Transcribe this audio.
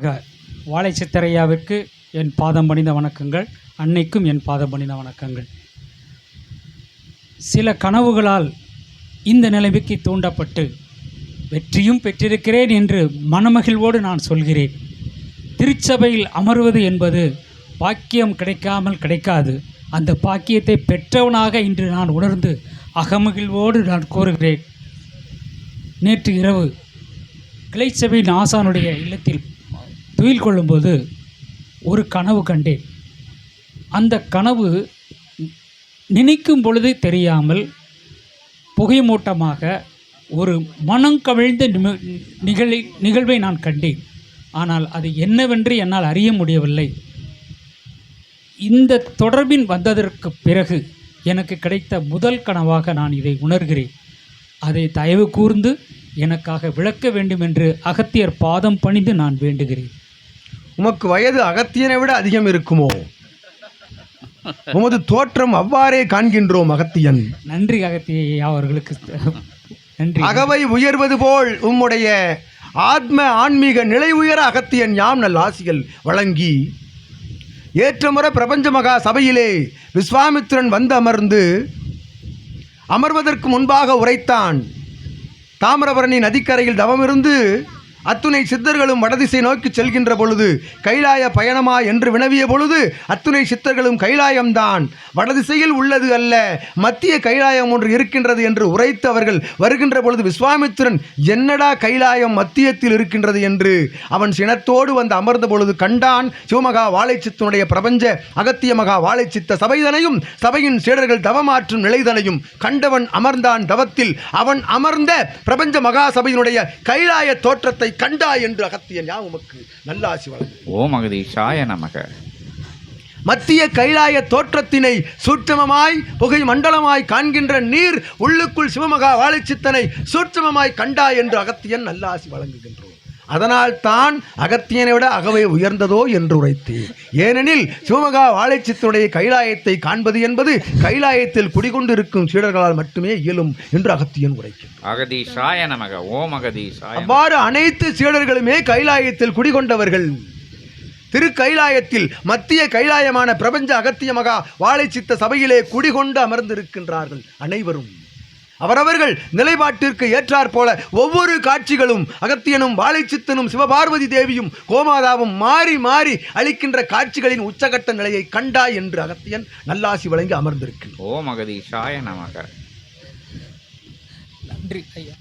வாழை சித்தரையாவிற்கு என் பாதம் பணிந்த வணக்கங்கள் அன்னைக்கும் என் பாதம் பணிந்த வணக்கங்கள். சில கனவுகளால் இந்த நிலைமைக்கு தூண்டப்பட்டு வெற்றியும் பெற்றிருக்கிறேன் என்று மனமகிழ்வோடு நான் சொல்கிறேன். திருச்சபையில் அமர்வது என்பது பாக்கியம் கிடைக்காமல் கிடைக்காது. அந்த பாக்கியத்தை பெற்றவனாக இன்று நான் உணர்ந்து அகமகிழ்வோடு நான் கூறுகிறேன். நேற்று இரவு கிளைச்சபையின் ஆசானுடைய இல்லத்தில் துயில் கொள்ளும்போது ஒரு கனவு கண்டேன். அந்த கனவு நினைக்கும் பொழுது தெரியாமல் புகைமூட்டமாக ஒரு மனம் கவிழ்ந்த நிம- நிகழை நிகழ்வை நான் கண்டேன். ஆனால் அது என்னவென்று என்னால் அறிய முடியவில்லை. இந்த தொடர்பின் வந்ததற்கு பிறகு எனக்கு கிடைத்த முதல் கனவாக நான் இதை உணர்கிறேன். அதை தயவு கூர்ந்து எனக்காக விளக்க வேண்டும் என்று அகத்தியர் பாதம் பணிந்து நான் வேண்டுகிறேன். உமக்கு வயது அகத்தியனை விட அதிகம் இருக்குமோ? உமது தோற்றம் அவ்வாறே காண்கின்றோம் அகத்தியன். நன்றி அகத்திய அவர்களுக்கு. நன்றி. அகவை உயர்வது போல் உம்முடைய ஆத்ம ஆன்மீக நிலை உயர அகத்தியன் யாம் நல் ஆசிகள் வழங்கி ஏற்றமுறை பிரபஞ்ச மகா சபையிலே விஸ்வாமித்திரன் வந்து அமர்ந்து அமர்வதற்கு முன்பாக உரைத்தான். தாமிரபரணி நதிக்கரையில் தவமிருந்து அத்துணை சித்தர்களும் வடதிசை நோக்கி செல்கின்ற பொழுது கைலாய பயணமா என்று வினவிய பொழுது அத்துணை சித்தர்களும் கைலாயம்தான். வடதிசையில் உள்ளது அல்ல மத்திய கைலாயம் ஒன்று இருக்கின்றது என்று உரைத்து அவர்கள் வருகின்ற பொழுது விஸ்வாமித்திரன் என்னடா கைலாயம் மத்தியத்தில் இருக்கின்றது? என்று அவன் சினத்தோடு வந்து அமர்ந்த பொழுது கண்டான் சிவமகா வாழைச்சித்தனுடைய பிரபஞ்ச அகத்திய மகா வாழைச்சித்த சபைதனையும் சபையின் சீடர்கள் தவமாற்றும் நிலைதனையும் கண்டவன் அமர்ந்தான் தவத்தில். அவன் அமர்ந்த பிரபஞ்ச மகா சபையினுடைய கைலாய தோற்றத்தை கண்டாய் என்று அகத்தியன் யா உமக்கு நல்லாசி வழங்கு ஓம் அகதீஷாய நமக. மத்திய கைலாய தோற்றத்தினை சூட்சமமாய் புகை மண்டலமாய் காண்கின்ற நீர் உள்ளுக்குள் சிவமகா வாழைச்சித்தனை சூட்சமமாய் கண்டாய் என்று அகத்தியன் நல்லாசி வழங்குகின்றோம். அதனால் தான் அகத்தியனை விட அகவை உயர்ந்ததோ என்று உரைத்தேன். ஏனெனில் சிவமகா வாழைச்சித்தனுடைய கைலாயத்தை காண்பது என்பது கைலாயத்தில் குடிகொண்டிருக்கும் சீடர்களால் மட்டுமே இயலும் என்று அகத்தியன் உரைக்கின்றார் அகதீஷாய நமக ஓம் அகதீஷாய அவ்வாறு அனைத்து சீடர்களுமே கைலாயத்தில் குடிகொண்டவர்கள். திரு கைலாயத்தில் மத்திய கைலாயமான பிரபஞ்ச அகத்திய மகா வாழைச்சித்த சபையிலே குடிகொண்டு அமர்ந்திருக்கின்றார்கள் அனைவரும். அவரவர்கள் நிலைப்பாட்டிற்கு ஏற்றாற் போல ஒவ்வொரு காட்சிகளும் அகத்தியனும் வாழைச்சித்தனும் சிவபார்வதி தேவியும் கோமாதாவும் மாறி மாறி அளிக்கின்ற காட்சிகளின் உச்சகட்ட நிலையை கண்டாய் என்று அகத்தியன் நல்லாசி வழங்கி அமர்ந்திருக்கின்றார் ஓம் அகதீஷாய நமக. நன்றி ஐயா.